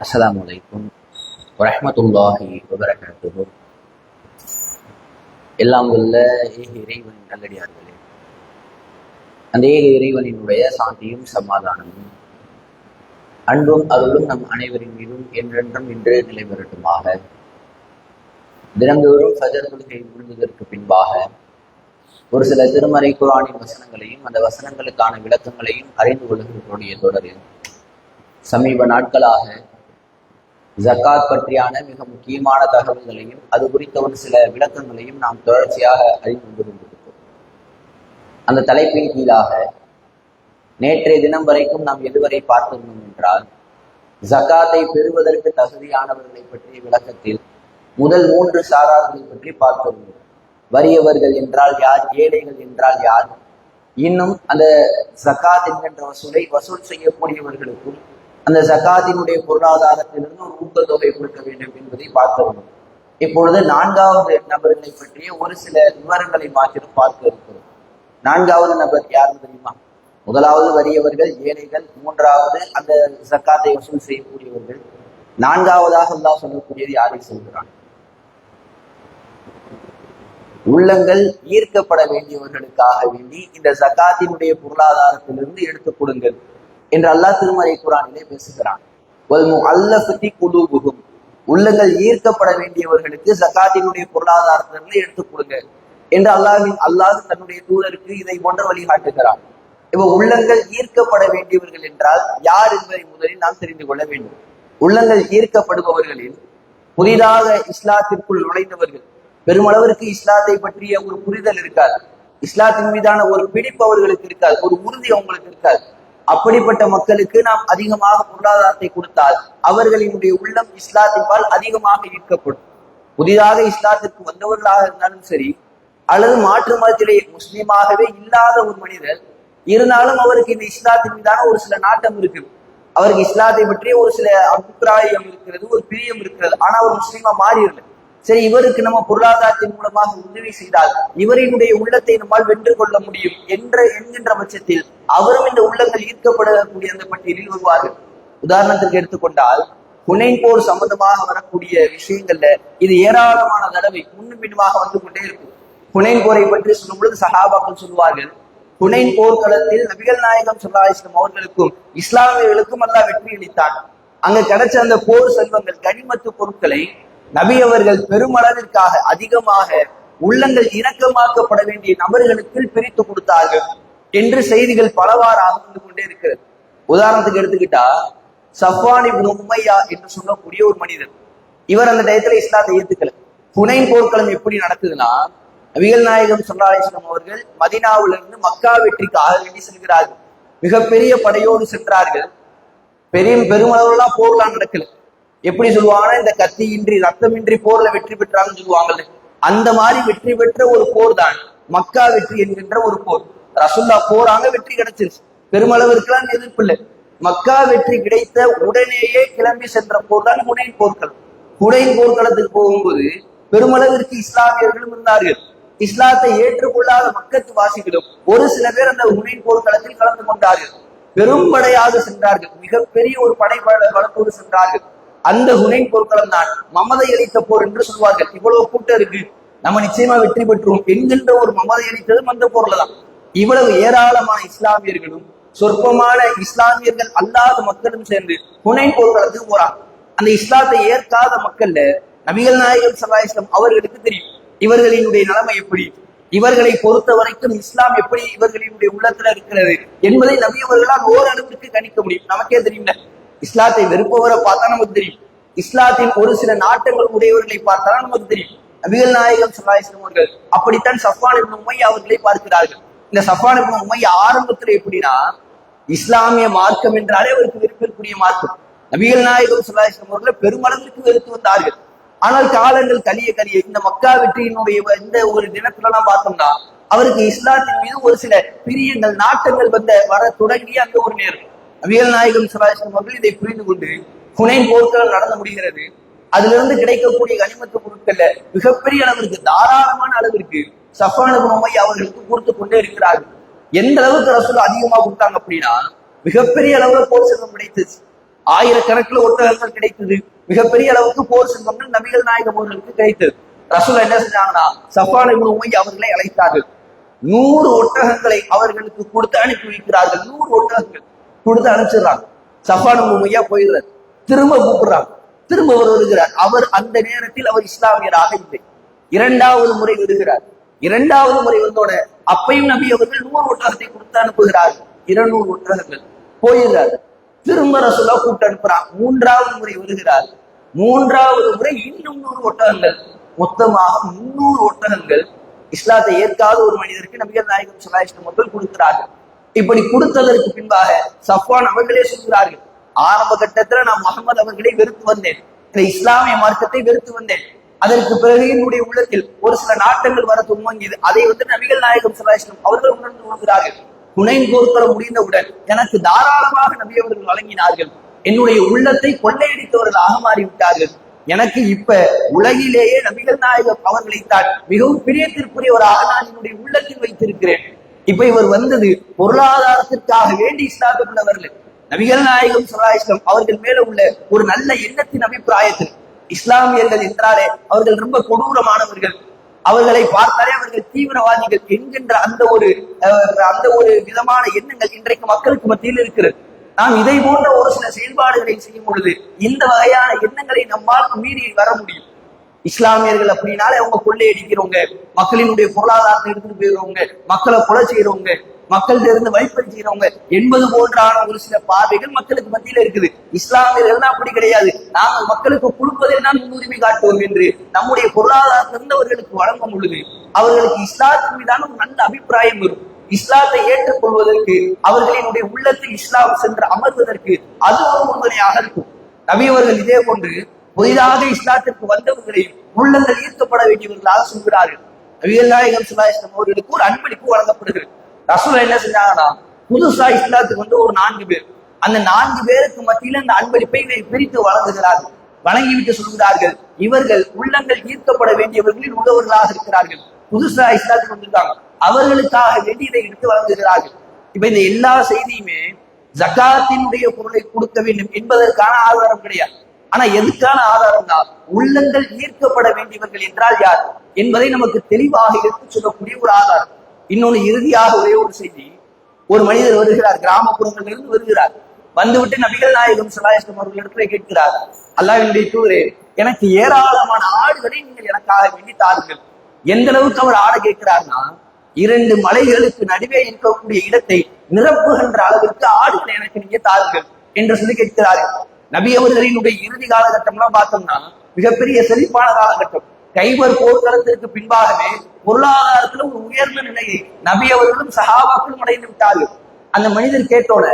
அஸ்லாம் வலைக்கும் வரமத்துல்லாஹி வபரகாத்துஹு. எல்லாம் உள்ள ஏக இறைவனின் நல்லடியார்களே. அந்த ஏக இறைவனினுடைய சாந்தியும் சமாதானமும் அன்பும் அருளும் நம் அனைவரின் மீதும் என்றென்றும் இன்று நிலைபெறட்டுமாக. தினந்தோறும் ஃபஜர் தொழுகை முடிந்ததற்கு பின்பாக ஒரு சில திருமறை குரானின் வசனங்களையும் அந்த வசனங்களுக்கான விளக்கங்களையும் அறிந்து கொள்கிறவர்களுடைய தொடரில் சமீப நாட்களாக ஜக்காத் பற்றியான மிக முக்கியமான தகவல்களையும் அது குறித்த ஒரு சில விளக்கங்களையும் நாம் தொடர்ச்சியாக அறிந்து கொண்டிருந்திருக்கிறோம். அந்த தலைப்பின் கீழாக நேற்றைய தினம் வரைக்கும் நாம் எதுவரை பார்த்திருந்தோம் என்றால் ஜக்காத்தை பெறுவதற்கு தகுதியானவர்களை பற்றிய விளக்கத்தில் முதல் மூன்று சாரார்களை பற்றி பார்த்திருந்தோம். வறியவர்கள் என்றால் யார் ஏழைகள் என்றால் யார் இன்னும் அந்த ஜக்காத் என்கின்ற வசூலை வசூல் செய்யக்கூடியவர்களுக்கும் அந்த ஜக்காத்தினுடைய பொருளாதாரத்திலிருந்து ஒரு ஊக்கத்தொகை கொடுக்க வேண்டும் என்பதை பார்க்க வேண்டும் இப்பொழுது நான்காவது நபர்களை பற்றிய ஒரு சில விவரங்களை மாத்திரம் பார்க்க இருக்கிறோம். நான்காவது நபர் யாருன்னு தெரியுமா? முதலாவது வறியவர்கள் ஏழைகள் மூன்றாவது அந்த சக்காத்தை வசூல் செய்யக்கூடியவர்கள். நான்காவதாக தான் சொல்லக்கூடியது யாரை சொல்கிறான்? உள்ளங்கள் ஈர்க்கப்பட வேண்டியவர்களுக்காக வேண்டி இந்த சக்காத்தினுடைய பொருளாதாரத்திலிருந்து எடுத்துக் கொடுங்கள். என்று அல்லாஹ் திருமறை குரானிலே பேசுகிறான். அல்லபத்தி உள்ளங்கள் ஈர்க்கப்பட வேண்டியவர்களுக்கு சக்காத்தினுடைய பொருளாதாரத்திலிருந்து எடுத்துக் கொடுங்க என்று அல்லாஹின் அல்லாஹ் தன்னுடைய தூதருக்கு இதை போன்ற வழிகாட்டுகிறான். இப்ப உள்ளங்கள் ஈர்க்கப்பட வேண்டியவர்கள் என்றால் யார் என்பதை முதலில் நாம் தெரிந்து கொள்ள வேண்டும். உள்ளங்கள் ஈர்க்கப்படுபவர்களில் புதிதாக இஸ்லாத்திற்குள் நுழைந்தவர்கள் பெருமளவிற்கு இஸ்லாத்தை பற்றிய ஒரு புரிதல் இருக்காது. இஸ்லாத்தின் மீதான ஒரு பிடிப்பு அவர்களுக்கு இருக்காது ஒரு உறுதி அவங்களுக்கு இருக்காது. அப்படிப்பட்ட மக்களுக்கு நாம் அதிகமாக பொருளாதாரத்தை கொடுத்தால் அவர்களினுடைய உள்ளம் இஸ்லாத்தின்பால் அதிகமாக ஈர்க்கப்படும். புதிதாக இஸ்லாத்திற்கு வந்தவர்களாக இருந்தாலும் சரி அல்லது மாற்று மதத்திலே முஸ்லீமாகவே இல்லாத ஒரு மனிதர் இருந்தாலும் அவருக்கு இந்த இஸ்லாத்தின் மீதான ஒரு சில நாட்டம் இருக்கு அவருக்கு இஸ்லாத்தை பற்றிய ஒரு சில அபிப்பிராயம் இருக்கிறது ஒரு பிரியம் இருக்கிறது. ஆனா அவர் முஸ்லீமா மாறிடல சரி இவருக்கு நம்ம பொருளாதாரத்தின் மூலமாக உதவி செய்தால் இவரினுடைய உள்ளத்தை நம்மால் வென்று கொள்ள முடியும் என்ற என்கின்ற பட்சத்தில் அவரும் இந்த உள்ளங்கள் ஈர்க்கப்படக்கூடிய அந்த பட்டியலில் வருவார்கள். உதாரணத்திற்கு எடுத்துக்கொண்டால் புனைன் போர் சம்பந்தமாக வரக்கூடிய விஷயங்கள்ல இது ஏராளமான தடவை முன்னும் பின்னுமாக வந்து கொண்டே இருக்கும். புனைன் போரை பற்றி சொல்லும் பொழுது சகாபாக்கள் சொல்வார்கள் புனைன் போர்க்களத்தில் நபிகள் நாயகம் சொல்லாஸ்லம் அவர்களுக்கும் இஸ்லாமியர்களுக்கும் அல்லா வெற்றி அளித்தான். அங்க கிடைச்ச அந்த போர் செல்வங்கள் கனிமத்து பொருட்களை நபி அவர்கள் பெருமளவிற்காக அதிகமாக உள்ளங்கள் இணக்கமாக்கப்பட வேண்டிய நபர்களுக்கு பிரித்து கொடுத்தார்கள் என்று செய்திகள் பலவாறாக வந்து கொண்டே இருக்கிறது உதாரணத்துக்கு எடுத்துக்கிட்டா சஃபானி உம்மையா என்று சொல்லக்கூடிய ஒரு மனிதர். இவர் அந்த டயத்துல இஸ்லாத்தை ஏத்துக்கல. புனை போர்க்களம் எப்படி நடக்குதுன்னா நபிகள் நாயகம் சொல்லாலேஸ்வரம் அவர்கள் மதினாவிலிருந்து மக்கா வெற்றிக்கு ஆக வேண்டி செல்கிறார்கள். மிகப்பெரிய படையோடு சென்றார்கள். பெரிய பெருமளவுலாம் போர்லாம் நடக்கல. எப்படி சொல்லுவாங்கன்னா இந்த கத்தியின்றி ரத்தமின்றி போர்ல வெற்றி பெற்றாங்கன்னு சொல்லுவாங்கல்ல அந்த மாதிரி வெற்றி பெற்ற ஒரு போர் தான். மக்கா வெற்றி என்கின்ற ஒரு போர். ரசுல்லா போராங்க வெற்றி கிடைச்சிருச்சு. பெருமளவிற்கெல்லாம் எதிர்ப்பு இல்லை. மக்கா வெற்றி கிடைத்த உடனேயே கிளம்பி சென்ற போர் தான் புனைன் போர்க்களம். புனைன் போர்க்களத்துக்கு போகும்போது பெருமளவிற்கு இஸ்லாமியர்களும் இருந்தார்கள். இஸ்லாத்தை ஏற்றுக்கொள்ளாத மக்கத்து வாசிகளும் ஒரு சில பேர் அந்த உனைன் போர்க்களத்தில் கலந்து கொண்டார்கள். பெரும்படையாக சென்றார்கள். மிகப்பெரிய ஒரு படை பலத்தோடு சென்றார்கள். அந்த குணை போர்க்களம் தான் மமதை அளித்த போர் என்று சொல்வார்கள். இவ்வளவு கூட்டம் இருக்கு. நம்ம நிச்சயமா வெற்றி பெற்றோம் என்கின்ற ஒரு மமதை அளித்ததும் அந்த போர்ல தான் இவ்வளவு ஏராளமான இஸ்லாமியர்களும் சொற்பமான இஸ்லாமியர்கள் அல்லாத மக்களும் சேர்ந்து ஹுனைன் போர்க்களத்துக்கு போறாங்க. அந்த இஸ்லாத்தை ஏற்காத மக்கள்ல நபிகள் நாயகம் சல்லா இஸ்லாம் அவர்களுக்கு தெரியும். இவர்களினுடைய நிலைமை எப்படி? இவர்களை பொறுத்த வரைக்கும் இஸ்லாம் எப்படி இவர்களினுடைய உள்ளத்துல இருக்கிறது என்பதை நபி அவர்களால் ஓரளவிற்கு கணிக்க முடியும். நமக்கே தெரியும் இஸ்லாத்தை வெறுப்பவரை பார்த்தா நமக்கு தெரியும். இஸ்லாத்தின் ஒரு சில நாட்டங்கள் உடையவர்களை பார்த்தாலும் நமக்கு தெரியும். நபிகள் நாயகம் சல்லாஹிஸ்லம் அவர்கள் அப்படித்தான் சஃபான் உண்மை அவர்களை பார்க்கிறார்கள். இந்த சஃபான் உண்மை ஆரம்பத்துல எப்படின்னா இஸ்லாமிய மார்க்கம் என்றாலே அவருக்கு வெறுப்பிற்குரிய மார்க்கம். நபிகள் நாயகம் சல்லாஹிஸ்லம் அவர்களை பெருமளவிற்கு வெறுத்து வந்தார்கள். ஆனால் காலங்கள் கலிய கலிய இந்த மக்கா வெற்றியினுடைய இந்த ஒரு தினத்துல எல்லாம் பார்த்தோம்னா அவருக்கு இஸ்லாத்தின் மீது ஒரு சில பிரியங்கள் நாட்டங்கள் வந்த வர தொடங்கிய அந்த ஒரு நேரம். அவியல் நாயகம் சலாஹம் அவர்கள் இதை புரிந்து கொண்டு புனை போர்க்கள் நடந்து முடிகிறது. அதிலிருந்து கிடைக்கக்கூடிய கனிமத்து பொருட்கள்ல மிகப்பெரிய அளவிற்கு தாராளமான அளவிற்கு சஃபான நோய் அவர்களுக்கு கொடுத்து கொண்டே இருக்கிறார்கள். எந்த அளவுக்கு ரசூல் அதிகமா கொடுத்தாங்க அப்படின்னா மிகப்பெரிய அளவுல போர் செல்வம் கிடைத்தது. ஆயிரக்கணக்கில் ஒட்டகங்கள் கிடைத்தது. மிகப்பெரிய அளவுக்கு போர் செல்வங்கள் நபிகள் நாயகம் அவர்களுக்கு கிடைத்தது. ரசூல் என்ன செஞ்சாங்கன்னா சஃபான் இப்னு அவர்களை அழைத்தார்கள். நூறு ஒட்டகங்களை அவர்களுக்கு கொடுத்து அனுப்பி வைக்கிறார்கள். நூறு ஒட்டகங்கள். கொடுத்து அனுப்பிச்சிடுறாங்க. சஃபான் இப்னு போயிடுறாரு. திரும்ப கூப்பிடுறாங்க. திரும்ப அவர் வருகிறார். அவர் அந்த நேரத்தில் அவர் இஸ்லாமியராக இல்லை. இரண்டாவது முறை வருகிறார். இரண்டாவது முறை வந்தோட அப்பையும் நபி அவர்கள் நூறு ஒட்டகத்தை கொடுத்து அனுப்புகிறார். இருநூறு ஒட்டகங்கள். போயிடுறார். திரும்ப ரசூலா கூப்பிட்டு அனுப்புறான் மூன்றாவது முறை வருகிறார். மூன்றாவது முறை இன்னும் நூறு ஒட்டகங்கள். மொத்தமாக முன்னூறு ஒட்டகங்கள் இஸ்லாத்தை ஏற்காத ஒரு மனிதருக்கு நபிகள் நாயகம் சலாஹிஸ்லம் அவர்கள் கொடுக்கிறார்கள். இப்படி கொடுத்ததற்கு பின்பாக சஃப்வான் அவர்களே சொல்கிறார்கள் ஆரம்ப கட்டத்துல நான் முகமது அவர்களை வெறுத்து வந்தேன். இந்த இஸ்லாமிய மார்க்கத்தை வெறுத்து வந்தேன். அதற்கு பிறகு என்னுடைய உள்ளத்தில் ஒரு சில நாட்டங்கள் வர துவங்கியது. அதை வந்து நபிகள் நாயகம் சலாஹிஸ்லம் அவர்கள் உணர்ந்து கொள்கிறார்கள். புனைன் போர்க்களம் முடிந்தவுடன் எனக்கு தாராளமாக நபி அவர்கள் வழங்கினார்கள். என்னுடைய உள்ளத்தை கொள்ளையடித்தவர்களாக மாறிவிட்டார்கள். எனக்கு இப்ப உலகிலேயே நபிகள் நாயகம் அவர்களைத்தான் மிகவும் பிரியத்திற்குரியவராக நான் என்னுடைய உள்ளத்தில் வைத்திருக்கிறேன். இப்ப இவர் வந்தது பொருளாதாரத்திற்காக வேண்டி இஸ்லாத்துக்குள்ளவர்கள் நபிகள் நாயகம் சலாஹிஸ்லம் அவர்கள் மேல உள்ள ஒரு நல்ல எண்ணத்தின் அபிப்பிராயத்தில் இஸ்லாமியர்கள் என்றாலே அவர்கள் ரொம்ப கொடூரமானவர்கள். அவர்களை பார்த்தாலே அவர்கள் தீவிரவாதிகள் என்கின்ற அந்த ஒரு அஹ், அந்த ஒரு விதமான எண்ணங்கள் இன்றைக்கு மக்களுக்கு மத்தியில் இருக்கிறது. நாம் இதை போன்ற ஒரு சில செயல்பாடுகளை செய்யும் பொழுது இந்த வகையான எண்ணங்களை நம்மால் மீறி வர முடியும். இஸ்லாமியர்கள் அப்படின்னாலே அவங்க கொள்ளையடிக்கிறவங்க மக்களினுடைய பொருளாதாரத்தை எடுத்துட்டு போயிடுறவங்க மக்களை கொலை செய்யறவங்க மக்கள்கிட்ட இருந்து வைப்பறி செய்யறவங்க என்பது போன்றான ஒரு சில பார்வைகள் மக்களுக்கு மத்தியில இருக்குது. இஸ்லாமியர்கள் அப்படி கிடையாது. நாங்கள் மக்களுக்கு கொடுப்பதில் தான் முன்னுரிமை காட்டுவோம் என்று நம்முடைய பொருளாதாரத்திலிருந்து அவர்களுக்கு வழங்கும் பொழுது அவர்களுக்கு இஸ்லாத்தின் மீதான ஒரு நல்ல அபிப்பிராயம் வரும். இஸ்லாத்தை ஏற்றுக்கொள்வதற்கு அவர்களினுடைய உள்ளத்தில் இஸ்லாம் சென்று அமர்வதற்கு அது ஒரு உறுதுணையாக இருக்கும். நவியவர்கள் இதே போன்று புதிதாக இஸ்லாத்திற்கு வந்தவர்களையும் உள்ளங்கள் ஈர்க்கப்பட வேண்டியவர்களாக சொல்கிறார்கள். நபிகள் நாயகம் அவர்களுக்கு ஒரு அன்பளிப்பு வழங்கப்படுகிறது. ரசூல் என்ன செஞ்சாங்கன்னா புதுசா இஸ்லாத்துக்கு வந்து ஒரு நான்கு பேர். அந்த நான்கு பேருக்கு மத்தியில் அந்த அன்பளிப்பை இவை பிரித்து வழங்குகிறார்கள். வழங்கிவிட்டு சொல்கிறார்கள் இவர்கள் உள்ளங்கள் ஈர்க்கப்பட வேண்டியவர்களில் உள்ளவர்களாக இருக்கிறார்கள். புதுசா இஸ்லாத்துக்கு வந்திருக்காங்க. அவர்களுக்காக வேண்டி இதை எடுத்து வழங்குகிறார்கள். இப்ப இந்த எல்லா செய்தியுமே ஜகாத்தினுடைய பொருளை கொடுக்க வேண்டும் என்பதற்கான ஆதாரம் கிடையாது. ஆனா எதுக்கான ஆதாரம் தான்? உள்ளங்கள் ஈர்க்கப்பட வேண்டியவர்கள் என்றால் யார்? என்பதை நமக்கு தெளிவாக எடுத்து சொல்லக்கூடிய ஒரு ஆதாரம். இன்னொன்னு இறுதியாக ஒரே ஒரு செய்தி. ஒரு மனிதர் வருகிறார் கிராமப்புறங்களிலிருந்து வருகிறார். வந்துவிட்டு நபிகள் நாயகம் சலாஹம் அவர்களிடத்துல கேட்கிறார். அல்லாவினுடைய தூதரே எனக்கு ஏராளமான ஆடுகளை நீங்கள் எனக்காக வேண்டி தாருங்கள். எந்த அளவுக்கு அவர் ஆட கேட்கிறார்னா இரண்டு மலைகளுக்கு நடுவே இருக்கக்கூடிய இடத்தை நிரப்புகின்ற அளவிற்கு ஆடுகளை எனக்கு நீங்க தாருங்கள் என்று சொல்லி கேட்கிறார்கள். நபி அவர்களினுடைய இறுதி காலகட்டம்லாம் பார்த்தோம்னா மிகப்பெரிய செழிப்பான காலகட்டம். கைவர் போர்க்களத்திற்கு பின்பாகவே பொருளாதாரத்துல ஒரு உயர்ந்த நிலையை நபி அவர்களும் சகாபாக்களும் அடைந்து விட்டார்கள். அந்த மனிதர் கேட்டோட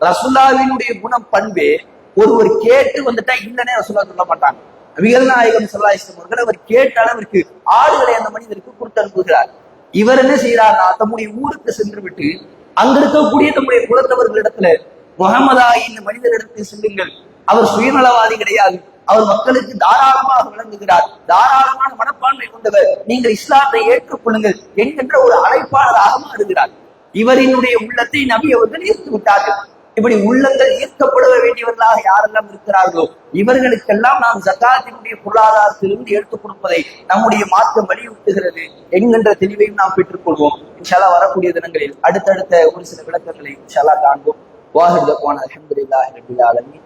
ரசுல்லாவினுடைய குணம் பண்பே ஒருவர் கேட்டு வந்துட்டா இல்லனே ரசுல்லா சொல்ல மாட்டாங்க. நபிகள் நாயகம் சல்லாஹிஸ்லம் அவர்கள் அவர் கேட்ட அளவிற்கு ஆடுகளை அந்த மனிதருக்கு கொடுத்து அனுப்புகிறார். இவர் என்ன செய்யறாருன்னா தம்முடைய ஊருக்கு சென்று விட்டு அங்க இருக்கக்கூடிய தம்முடைய குலத்தவர்களிடத்துல முகமதாயின் இந்த மனிதரிடத்தில் செல்லுங்கள். அவர் சுயநலவாதி கிடையாது. அவர் மக்களுக்கு தாராளமாக விளங்குகிறார் தாராளமான மனப்பான்மை கொண்டவர். நீங்கள் இஸ்லாத்தை ஏற்றுக்கொள்ளுங்கள் என்கின்ற ஒரு அழைப்பாளராக மாறுகிறார். இவரினுடைய உள்ளத்தை நபி அவர்கள் ஈர்த்து விட்டார்கள். இப்படி உள்ளங்கள் ஈர்க்கப்பட வேண்டியவர்களாக யாரெல்லாம் இருக்கிறார்களோ இவர்களுக்கெல்லாம் நாம் ஜக்காத்தினுடைய பொருளாதாரத்திலிருந்து எடுத்துக் கொடுப்பதை நம்முடைய மாற்றம் வலியுறுத்துகிறது என்கின்ற தெளிவையும் நாம் பெற்றுக்கொள்வோம் இன்ஷாலா வரக்கூடிய தினங்களில் அடுத்தடுத்த ஒரு சில விளக்கங்களை இன்ஷாலா காண்போம். வாஹிர் போன அலமதுல்லாஹி ரபில் ஆலமீன்.